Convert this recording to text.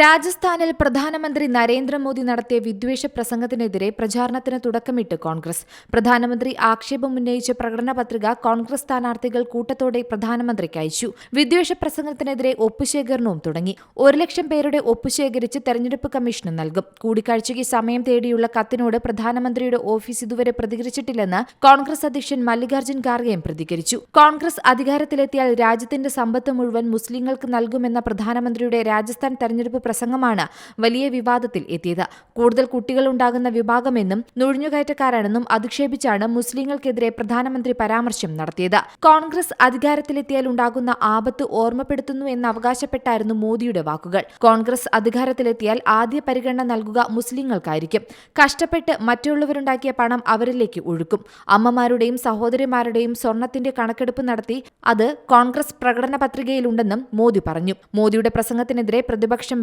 രാജസ്ഥാനിൽ പ്രധാനമന്ത്രി നരേന്ദ്രമോദി നടത്തിയ വിദ്വേഷ പ്രസംഗത്തിനെതിരെ പ്രചാരണത്തിന് തുടക്കമിട്ട് കോൺഗ്രസ്. പ്രധാനമന്ത്രി ആക്ഷേപമുന്നയിച്ച പ്രകടന പത്രിക കോൺഗ്രസ് സ്ഥാനാർത്ഥികൾ കൂട്ടത്തോടെ പ്രധാനമന്ത്രിക്ക് അയച്ചു. വിദ്വേഷ പ്രസംഗത്തിനെതിരെ ഒപ്പുശേഖരണവും തുടങ്ങി. ഒരു ലക്ഷം പേരുടെ ഒപ്പുശേഖരിച്ച് തെരഞ്ഞെടുപ്പ് കമ്മീഷന് നൽകും. കൂടിക്കാഴ്ചയ്ക്ക് സമയം തേടിയുള്ള കത്തിനോട് പ്രധാനമന്ത്രിയുടെ ഓഫീസ് ഇതുവരെ പ്രതികരിച്ചിട്ടില്ലെന്ന് കോൺഗ്രസ് അധ്യക്ഷൻ മല്ലികാർജുൻ ഖാർഗെയും പ്രതികരിച്ചു. കോൺഗ്രസ് അധികാരത്തിലെത്തിയാൽ രാജ്യത്തിന്റെ സമ്പത്ത് മുഴുവൻ മുസ്ലിങ്ങൾക്ക് നൽകുമെന്ന പ്രധാനമന്ത്രിയുടെ രാജസ്ഥാൻ തെരഞ്ഞെടുപ്പ് പ്രസംഗമാണ് വലിയ വിവാദത്തിൽ എത്തിയത്. കൂടുതൽ കുട്ടികൾ ഉണ്ടാകുന്ന വിഭാഗമെന്നും നുഴഞ്ഞുകയറ്റക്കാരാണെന്നും അധിക്ഷേപിച്ചാണ് മുസ്ലിങ്ങൾക്കെതിരെ പ്രധാനമന്ത്രി പരാമർശം നടത്തിയത്. കോൺഗ്രസ് അധികാരത്തിലെത്തിയാൽ ഉണ്ടാകുന്ന ആപത്ത് ഓർമ്മപ്പെടുത്തുന്നു എന്ന് അവകാശപ്പെട്ടായിരുന്നു മോദിയുടെ വാക്കുകൾ. കോൺഗ്രസ് അധികാരത്തിലെത്തിയാൽ ആദ്യ പരിഗണന നൽകുക മുസ്ലിങ്ങൾക്കായിരിക്കും. കഷ്ടപ്പെട്ട് മറ്റുള്ളവരുണ്ടാക്കിയ പണം അവരിലേക്ക് ഒഴുക്കും. അമ്മമാരുടെയും സഹോദരിമാരുടെയും സ്വർണത്തിന്റെ കണക്കെടുപ്പ് നടത്തി അത് കോൺഗ്രസ് പ്രകടന പത്രികയിലുണ്ടെന്നും മോദി പറഞ്ഞു. മോദിയുടെ പ്രസംഗത്തിനെതിരെ പ്രതിപക്ഷം